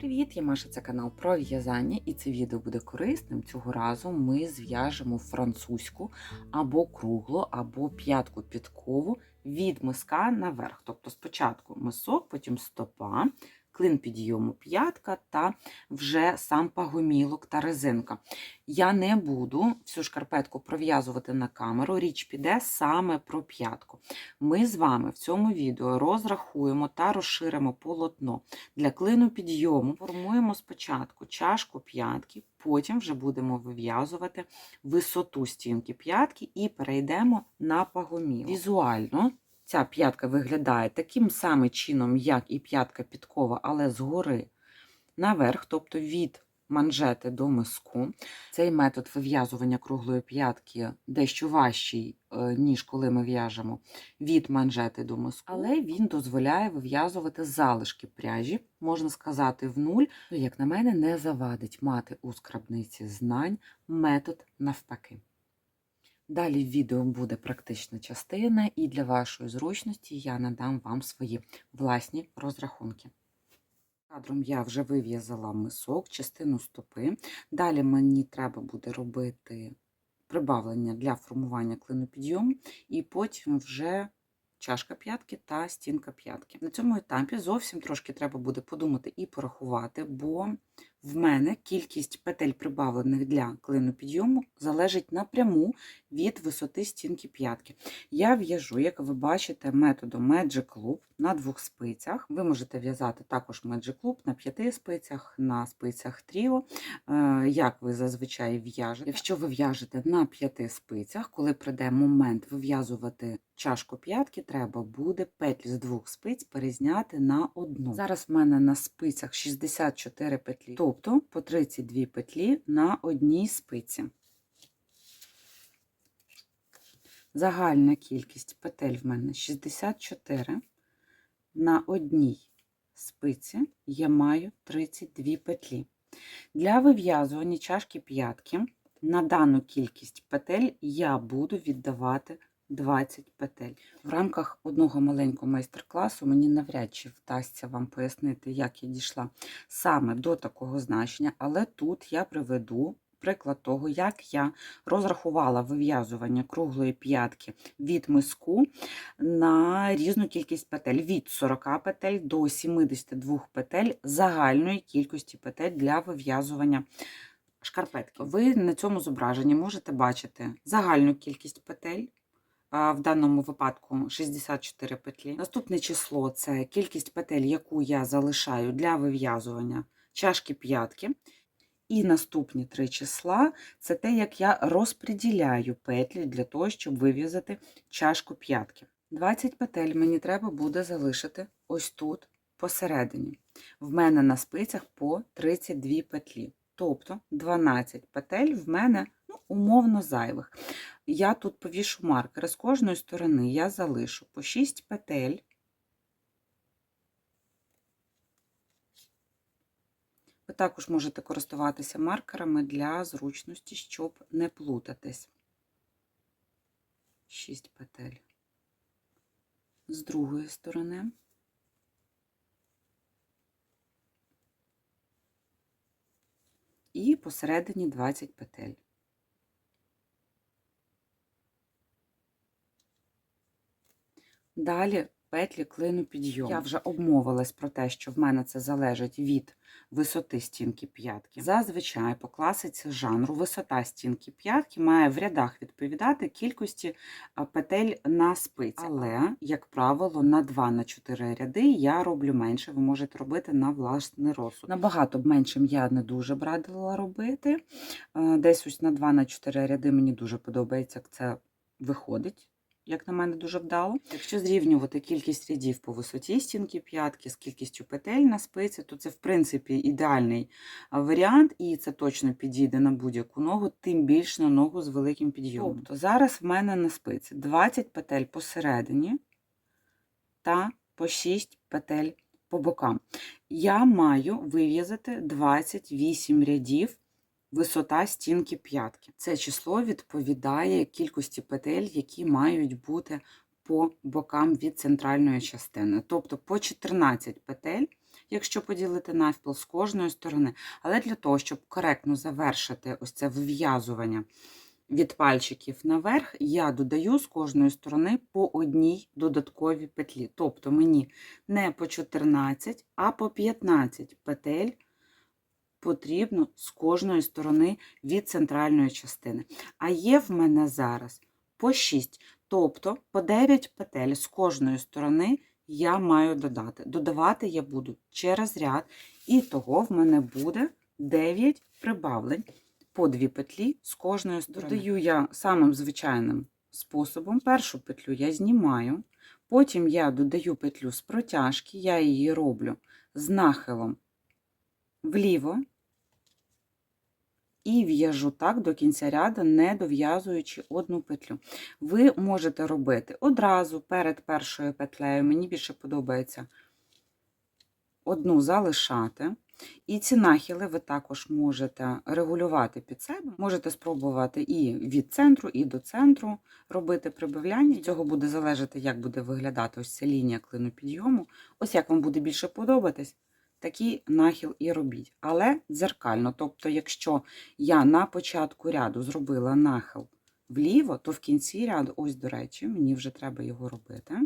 Привіт, я Маша, це канал про в'язання, і це відео буде корисним. Цього разу ми зв'яжемо французьку або круглу, або п'ятку підкову від миска наверх. Тобто спочатку мисок, потім стопа, клин підйому п'ятка та вже сам пагомілок та резинка. Я не буду всю шкарпетку пров'язувати на камеру, річ піде саме про п'ятку. Ми з вами в цьому відео розрахуємо та розширимо полотно для клину підйому формуємо спочатку чашку п'ятки, потім вже будемо вив'язувати висоту стінки п'ятки і перейдемо на пагоміл. Візуально ця п'ятка виглядає таким самим чином, як і п'ятка підкова, але згори наверх, тобто від манжети до миску. Цей метод вив'язування круглої п'ятки дещо важчий, е, ніж коли ми в'яжемо від манжети до миску, але він дозволяє вив'язувати залишки пряжі, можна сказати, в нуль. Ну, як на мене, не завадить мати у скрабниці знань метод навпаки. Далі в відео буде практична частина, і для вашої зручності я надам вам свої власні розрахунки. Кадром я вже вив'язала мисок, частину стопи. Далі мені треба буде робити прибавлення для формування клину підйому, і потім вже чашка п'ятки та стінка п'ятки. На цьому етапі зовсім трошки треба буде подумати і порахувати, бо в мене кількість петель прибавлених для клину підйому залежить напряму від висоти стінки п'ятки. Я в'яжу, як ви бачите, методом Magic Loop на двох спицях. Ви можете в'язати також Magic Loop на п'яти спицях, на спицях тріо, е, як ви зазвичай в'яжете. Якщо ви в'яжете на п'яти спицях, коли прийде момент вив'язувати чашку п'ятки, треба буде петлі з двох спиць перезняти на одну. Зараз в мене на спицях 64 петлі, тобто по 32 петлі на одній спиці. Загальна кількість петель в мене 64. На одній спиці я маю 32 петлі. Для вив'язування чашки п'ятки на дану кількість петель я буду віддавати 20 петель. В рамках одного маленького майстер-класу мені навряд чи вдасться вам пояснити, як я дійшла саме до такого значення, але тут я приведу приклад того, як я розрахувала вив'язування круглої п'ятки від миску на різну кількість петель від 40 петель до 72 петель загальної кількості петель для вив'язування шкарпетки. Ви на цьому зображенні можете бачити загальну кількість петель. В даному випадку 64 петлі. Наступне число це кількість петель, яку я залишаю для вив'язування чашки п'ятки. І наступні три числа це те, як я розподіляю петлі для того, щоб вив'язати чашку п'ятки. 20 петель мені треба буде залишити ось тут посередині. В мене на спицях по 32 петлі. Тобто 12 петель в мене ну, умовно зайвих. Я тут повішу маркери з кожної сторони я залишу по 6 петель. Ви також можете користуватися маркерами для зручності, щоб не плутатись. 6 петель. З другої сторони. І посередині 20 петель. Далі петлі клину підйому. Я вже обмовилась про те, що в мене це залежить від висоти стінки п'ятки. Зазвичай по класиці жанру висота стінки п'ятки має в рядах відповідати кількості петель на спиці. Але, як правило, на 2-4 ряди я роблю менше, ви можете робити на власний розсуд. Набагато б меншим я не дуже б радила робити. Десь ось на 2-4 ряди мені дуже подобається, як це виходить як на мене, дуже вдало. Якщо зрівнювати кількість рядів по висоті стінки п'ятки з кількістю петель на спиці, то це, в принципі, ідеальний варіант, і це точно підійде на будь-яку ногу, тим більше на ногу з великим підйомом. Тобто зараз в мене на спиці 20 петель посередині та по 6 петель по бокам. Я маю вив'язати 28 рядів висота стінки п'ятки. Це число відповідає кількості петель, які мають бути по бокам від центральної частини. Тобто по 14 петель якщо поділити навпіл з кожної сторони. Але для того, щоб коректно завершити ось це вив'язування від пальчиків наверх, я додаю з кожної сторони по одній додатковій петлі. Тобто мені не по 14, а по 15 петель потрібно з кожної сторони від центральної частини. А є в мене зараз по 6, тобто по 9 петель з кожної сторони я маю додати. Додавати я буду через ряд, і того в мене буде 9 прибавлень по 2 петлі з кожної сторони. Додаю я самим звичайним способом. Першу петлю я знімаю, потім я додаю петлю з протяжки, я її роблю з нахилом вліво і в'яжу так до кінця ряду, не дов'язуючи одну петлю. Ви можете робити одразу перед першою петлею, мені більше подобається одну залишати. І ці нахили ви також можете регулювати під себе. Можете спробувати і від центру, і до центру робити прибавляння. Цього буде залежати, як буде виглядати ось ця лінія клину підйому. Ось як вам буде більше подобатись, такий нахил і робіть. Але дзеркально. Тобто, якщо я на початку ряду зробила нахил вліво, то в кінці ряду, ось, до речі, мені вже треба його робити.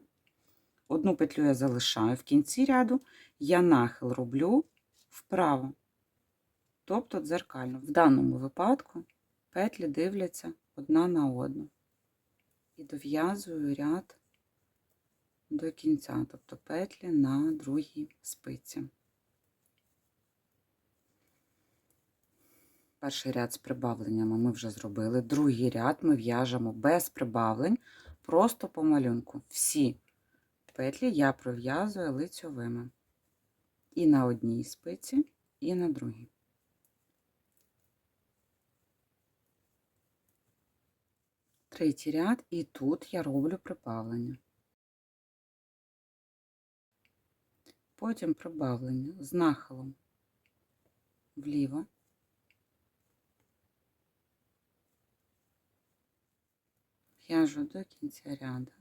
Одну петлю я залишаю в кінці ряду, я нахил роблю вправо, тобто дзеркально. В даному випадку петлі дивляться одна на одну. І дов'язую ряд до кінця, тобто петлі на другій спиці. Перший ряд з прибавленнями ми вже зробили. Другий ряд ми в'яжемо без прибавлень, просто по малюнку. Всі петлі я пров'язую лицьовими. І на одній спиці, і на другій. Третій ряд, і тут я роблю прибавлення. Потім прибавлення з нахилом вліво. В'яжу до кінця ряду.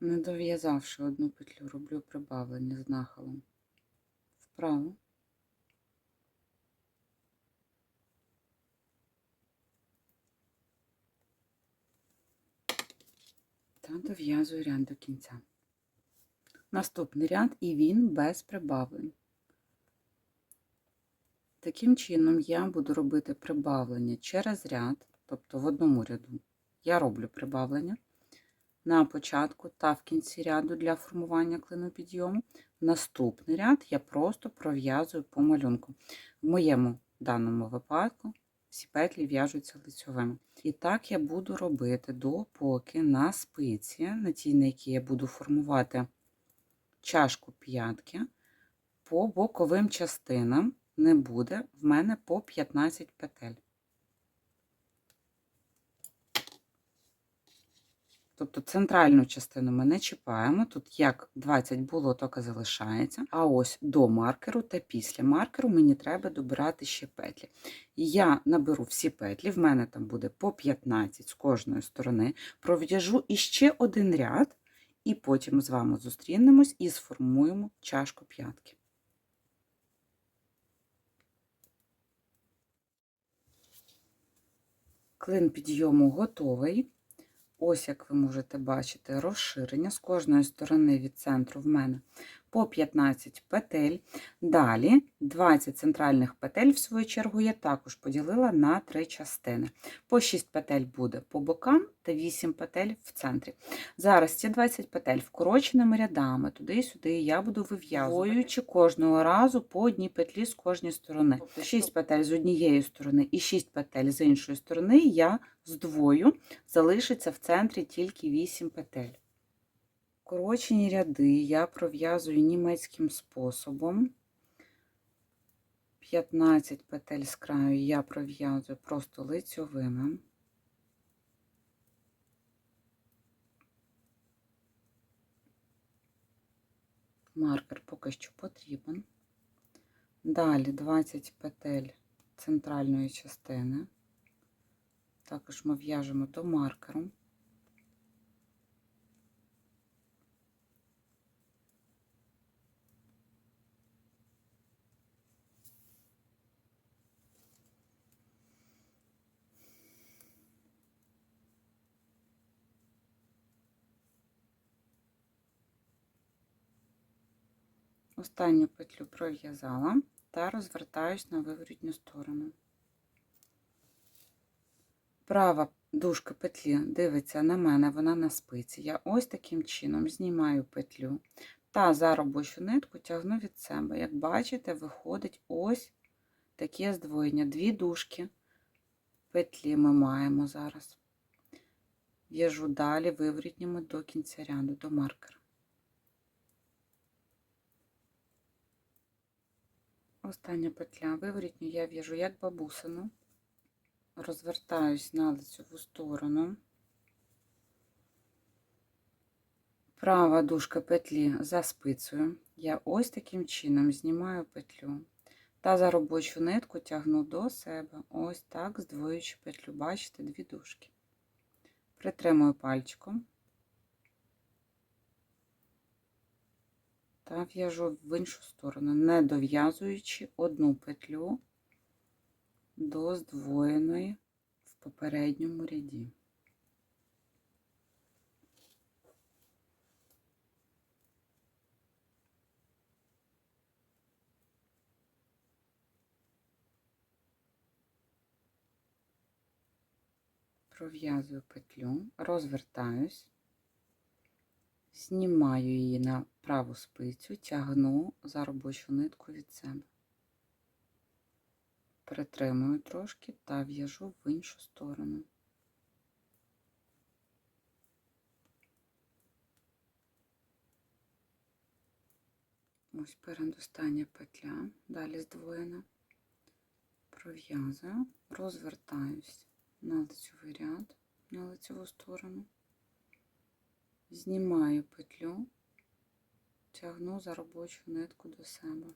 Не дов'язавши одну петлю, роблю прибавлення з нахилом вправо. Та дов'язую ряд до кінця. Наступний ряд і він без прибавлень. Таким чином я буду робити прибавлення через ряд, тобто в одному ряду я роблю прибавлення на початку та в кінці ряду для формування клину підйому. Наступний ряд я просто пров'язую по малюнку. В моєму даному випадку всі петлі в'яжуться лицьовими. І так я буду робити допоки на спиці, на тій, на якій я буду формувати чашку п'ятки, по боковим частинам не буде в мене по 15 петель. Тобто центральну частину ми не чіпаємо, тут як 20 було, так і залишається. А ось до маркеру та після маркеру мені треба добирати ще петлі. Я наберу всі петлі, в мене там буде по 15 з кожної сторони, пров'яжу іще один ряд, і потім з вами зустрінемось і сформуємо чашку п'ятки. Клин підйому готовий. Ось, як ви можете бачити, розширення з кожної сторони від центру в мене по 15 петель. Далі 20 центральних петель, в свою чергу, я також поділила на три частини. По 6 петель буде по бокам та 8 петель в центрі. Зараз ці 20 петель вкороченими рядами, туди і сюди я буду вив'язуючи кожного разу по одній петлі з кожної сторони. Тобто 6 петель з однієї сторони і 6 петель з іншої сторони я здвою, залишиться в центрі тільки 8 петель. Корочені ряди я пров'язую німецьким способом. 15 петель з краю я пров'язую просто лицьовими. Маркер поки що потрібен. Далі 20 петель центральної частини. Також ми в'яжемо до маркеру. Останню петлю пров'язала та розвертаюсь на виворітню сторону. Права дужка петлі дивиться на мене, вона на спиці. Я ось таким чином знімаю петлю та за робочу нитку тягну від себе. Як бачите, виходить ось таке здвоєння. Дві дужки петлі ми маємо зараз. В'яжу далі виворітніми до кінця ряду, до маркера. Остання петля виворітню я в'яжу як бабусину, розвертаюсь на лицеву сторону. Права дужка петлі за спицею. Я ось таким чином знімаю петлю та за робочу нитку тягну до себе, ось так, здвоюючи петлю. Бачите, дві дужки. Притримую пальчиком та в'яжу в іншу сторону, не дов'язуючи одну петлю до здвоєної в попередньому ряді. пров'язую петлю, розвертаюсь, знімаю її на праву спицю, тягну за робочу нитку від себе. Притримую трошки та в'яжу в іншу сторону. Ось передостання петля, далі здвоєна, пров'язую, розвертаюсь на лицевий ряд, на лицеву сторону, знімаю петлю, тягну за робочу нитку до себе,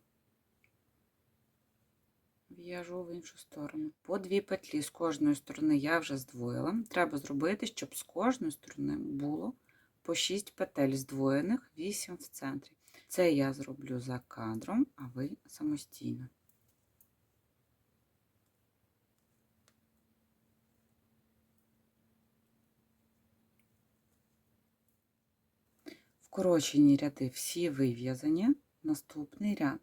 в'яжу в іншу сторону. По дві петлі з кожної сторони я вже здвоїла. Треба зробити, щоб з кожної сторони було по 6 петель здвоєних, 8 в центрі. Це я зроблю за кадром, а ви самостійно. Вкорочені ряди всі вив'язані, наступний ряд.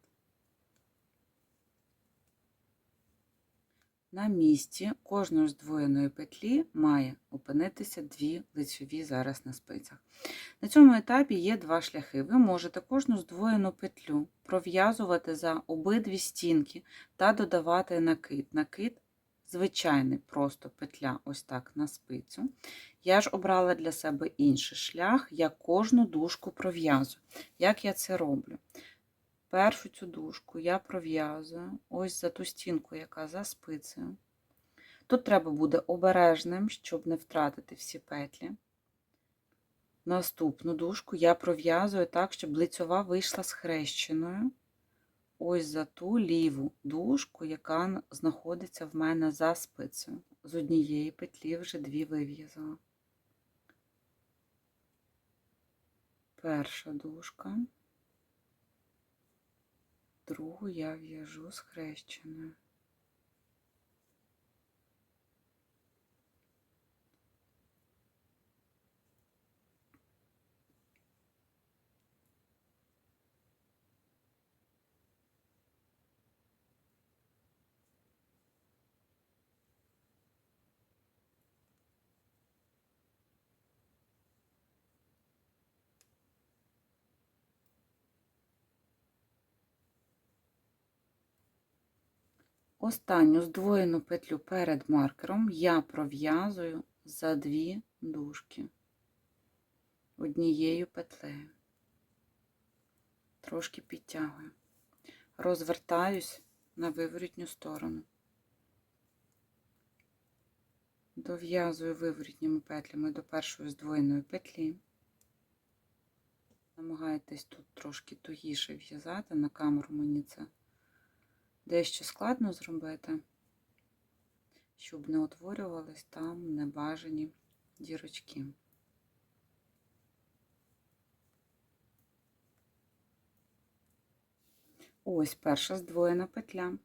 На місці кожної здвоєної петлі має опинитися дві лицьові зараз на спицях. На цьому етапі є два шляхи. Ви можете кожну здвоєну петлю пров'язувати за обидві стінки та додавати накид. Накид звичайний просто петля ось так на спицю. Я ж обрала для себе інший шлях, я кожну дужку пров'язую. Як я це роблю? Першу цю дужку я пров'язую ось за ту стінку, яка за спицею. Тут треба буде обережним, щоб не втратити всі петлі. Наступну дужку я пров'язую так, щоб лицьова вийшла схрещеною. Ось за ту ліву дужку, яка знаходиться в мене за спицею. З однієї петлі вже дві вив'язала. Перша дужка, другу я в'яжу схрещеною. Останню здвоєну петлю перед маркером я пров'язую за дві дужки однією петлею, трошки підтягую, розвертаюсь на виворітню сторону, дов'язую виворітніми петлями до першої здвоєної петлі. Намагайтесь тут трошки тугіше в'язати, на камеру мені це дещо складно зробити, щоб не утворювались там небажані дірочки. Ось перша здвоєна петля.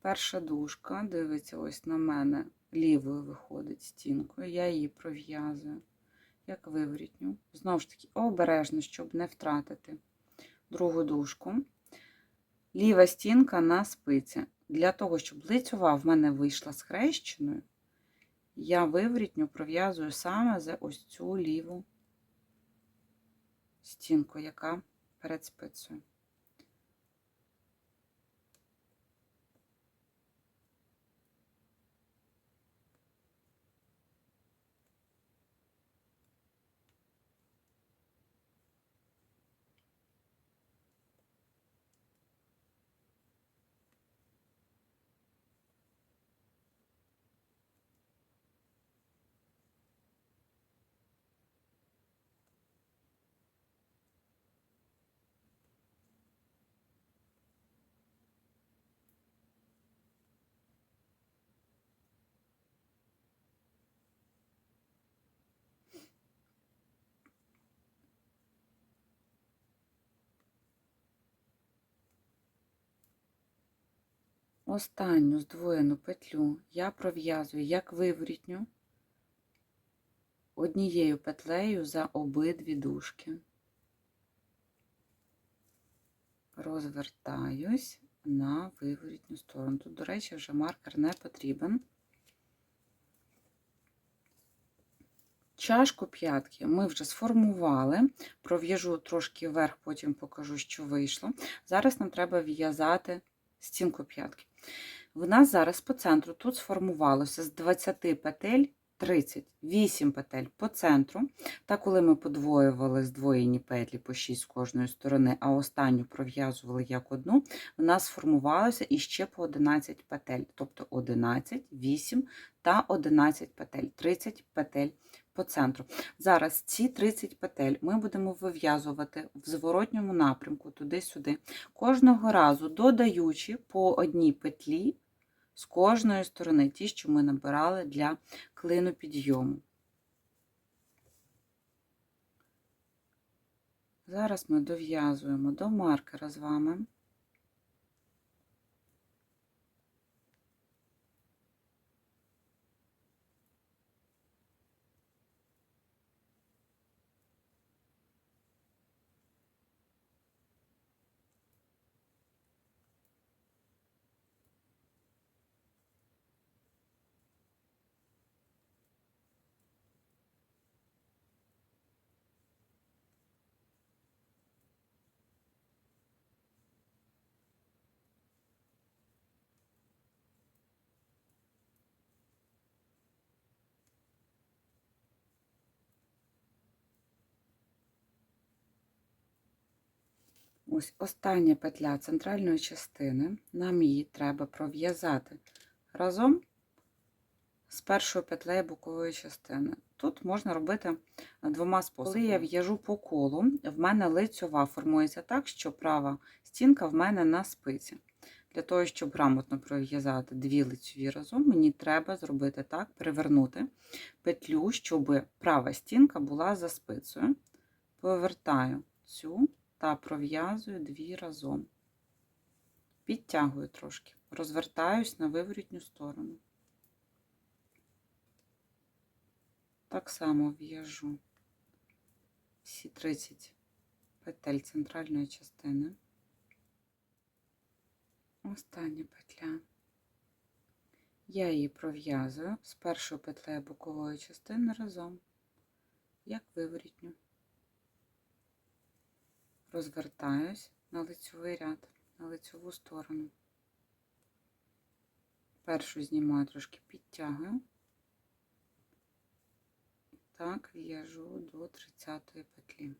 Перша дужка дивиться ось на мене, лівою виходить стінкою, я її пров'язую, як виворітню. Знову ж таки, обережно, щоб не втратити другу дужку. Ліва стінка на спиці. Для того, щоб лицьова в мене вийшла схрещеною, я виврітню пров'язую саме за ось цю ліву стінку, яка перед спицею. Останню здвоєну петлю я пров'язую як виворітню однією петлею за обидві дужки. Розвертаюсь на виворітню сторону. Тут, до речі, вже маркер не потрібен. Чашку п'ятки ми вже сформували, пров'яжу трошки вверх, потім покажу, що вийшло. Зараз нам треба в'язати стінку п'ятки. В нас зараз по центру тут сформувалося з 20 петель 38 петель по центру. Та коли ми подвоювали здвоєні петлі по 6 з кожної сторони, а останню пров'язували як одну, в нас сформувалося іще по 11 петель, тобто 11, 8 та 11 петель, 30 петель по центру. Зараз ці 30 петель ми будемо вив'язувати в зворотньому напрямку туди-сюди, кожного разу додаючи по одній петлі з кожної сторони, ті, що ми набирали для клину підйому. Зараз ми дов'язуємо до маркера з вами. Ось остання петля центральної частини, нам її треба пров'язати разом з першою петлею бокової частини. Тут можна робити двома способами. Коли я в'яжу по колу, в мене лицьова формується так, що права стінка в мене на спиці. Для того, щоб грамотно пров'язати дві лицьові разом, мені треба зробити так, перевернути петлю, щоб права стінка була за спицею. Повертаю цю та пров'язую дві разом. Підтягую трошки, розвертаюсь на виворітню сторону. Так само в'яжу всі 30 петель центральної частини. Остання петля. Я її пров'язую з першою петлею бокової частини разом, як виворітню розвертаюсь на лицьовий ряд, на лицьову сторону. Першу знімаю, трошки підтягую. Так, в'яжу до 30-ї петлі.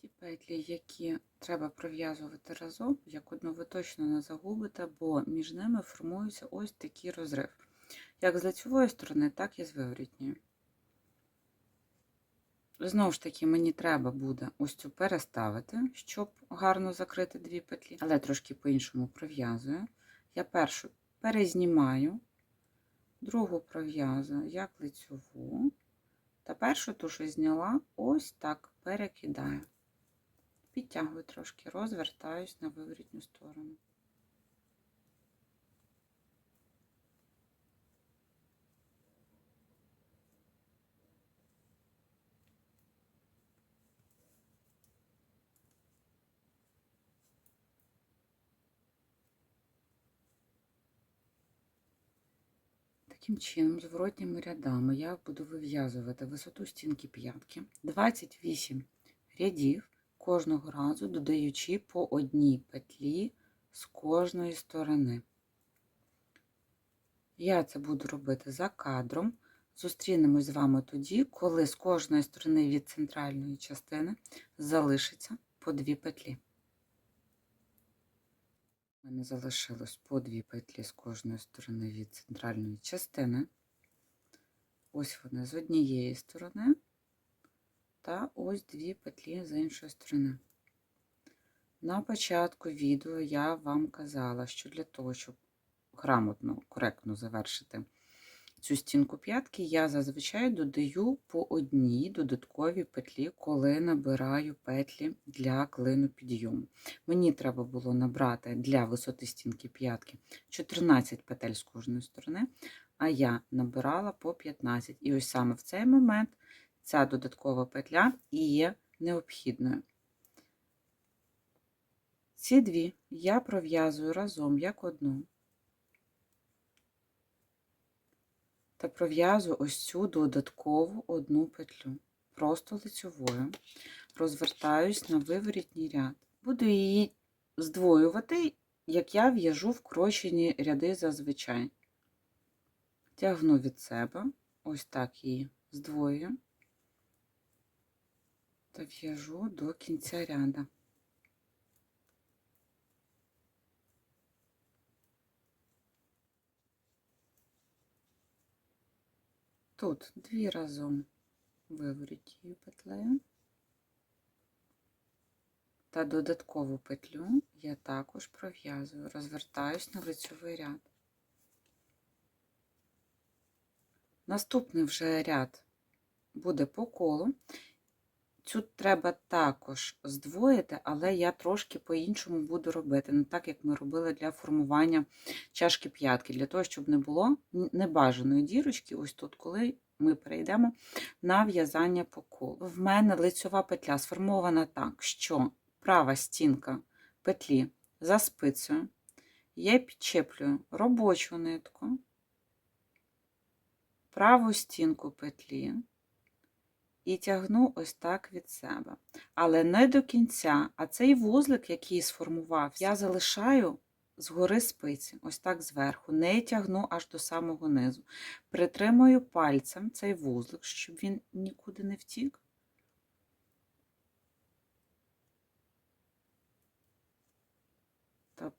Ті петлі, які треба пров'язувати разом, як одну ви точно не загубите, бо між ними формується ось такий розрив як з лицевої сторони, так і з виворітньої. Знову ж таки, мені треба буде ось цю переставити, щоб гарно закрити дві петлі, але трошки по-іншому пров'язую. Я першу перезнімаю, другу пров'язую як лицьову, та першу ту, що зняла, ось так перекидаю. Підтягую трошки, розвертаюсь на виворітню сторону. Таким чином, зворотніми рядами я буду вив'язувати висоту стінки п'ятки 28 рядів, кожного разу додаючи по одній петлі з кожної сторони. Я це буду робити за кадром. Зустрінемось з вами тоді, коли з кожної сторони від центральної частини залишиться по дві петлі. У мене залишилось по дві петлі з кожної сторони від центральної частини. Ось вони з однієї сторони, та ось дві петлі з іншої сторони. На початку відео я вам казала, що для того, щоб грамотно, коректно завершити цю стінку п'ятки, я зазвичай додаю по одній додатковій петлі, коли набираю петлі для клину підйому. Мені треба було набрати для висоти стінки п'ятки 14 петель з кожної сторони, а я набирала по 15. І ось саме в цей момент ця додаткова петля і є необхідною. Ці дві я пров'язую разом як одну. Та пров'язую ось цю додаткову одну петлю, просто лицьовою, розвертаюсь на виворітній ряд. Буду її здвоювати, як я в'яжу вкорочені ряди зазвичай. Тягну від себе, ось так її здвоюю та в'яжу до кінця ряда. Тут дві разом виворіть її петлею. Та додаткову петлю я також пров'язую, розвертаюсь на лицьовий ряд. Наступний вже ряд буде по колу. Цю треба також здвоїти, але я трошки по-іншому буду робити, не так, як ми робили для формування чашки п'ятки, для того, щоб не було небажаної дірочки, ось тут, коли ми перейдемо на в'язання по колу. В мене лицьова петля сформована так, що права стінка петлі за спицею, я підчеплюю робочу нитку, праву стінку петлі і тягну ось так від себе. Але не до кінця, а цей вузлик, який сформувався, я залишаю згори спиці, ось так зверху, не тягну аж до самого низу. Притримую пальцем цей вузлик, щоб він нікуди не втік.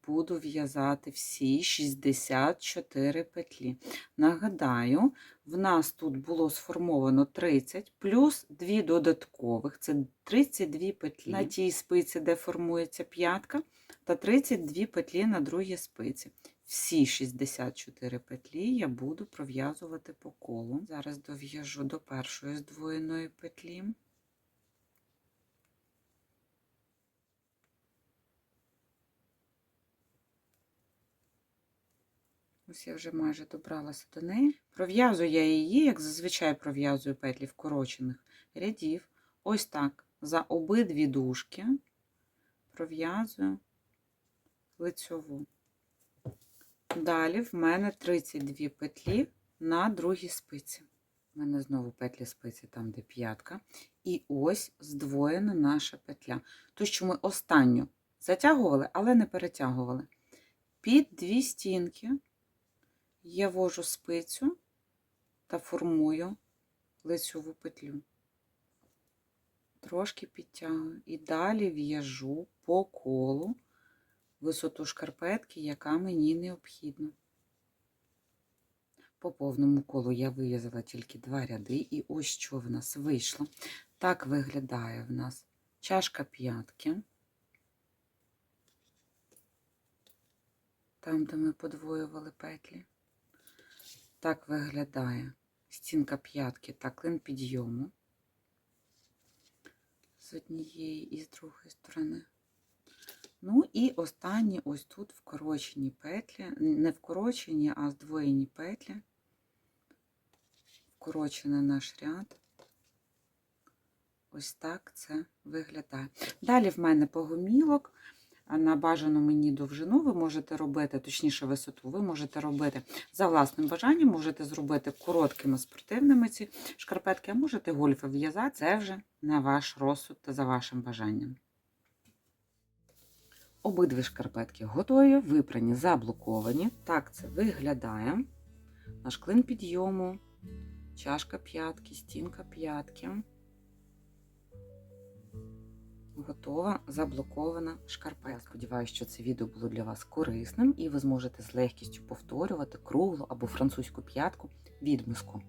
Буду в'язати всі 64 петлі. Нагадаю, в нас тут було сформовано 30 плюс 2 додаткових, це 32 петлі на тій спиці, де формується п'ятка, та 32 петлі на другій спиці. Всі 64 петлі я буду пров'язувати по колу. Зараз дов'яжу до першої здвоєної петлі. Ось я вже майже добралася до неї. Пров'язую я її, як зазвичай пров'язую петлі вкорочених рядів. Ось так за обидві дужки пров'язую лицьову. Далі в мене 32 петлі на другій спиці. У мене знову петлі спиці, там, де п'ятка. І ось здвоєна наша петля. Ту, що ми останню затягували, але не перетягували. Під дві стінки я ввожу спицю та формую лицьову петлю. Трошки підтягую і далі в'яжу по колу висоту шкарпетки, яка мені необхідна. По повному колу я вив'язала тільки два ряди, і ось що в нас вийшло. Так виглядає в нас чашка п'ятки. Там, де ми подвоювали петлі. Так виглядає стінка п'ятки та клин підйому з однієї і з другої сторони. Ну і останні ось тут вкорочені петлі, не вкорочені, а здвоєні петлі, вкорочений наш ряд. Ось так це виглядає. Далі в мене погомілок. На бажану мені довжину ви можете робити, точніше висоту, ви можете робити за власним бажанням, можете зробити короткими спортивними ці шкарпетки, а можете гольфи в'язати. Це вже на ваш розсуд та за вашим бажанням. Обидві шкарпетки готові, випрані, заблоковані. Так це виглядає. Наш клин підйому, чашка п'ятки, стінка п'ятки. Готова заблокована шкарпетка. Сподіваюся, що це відео було для вас корисним і ви зможете з легкістю повторювати круглу або французьку п'ятку від миску.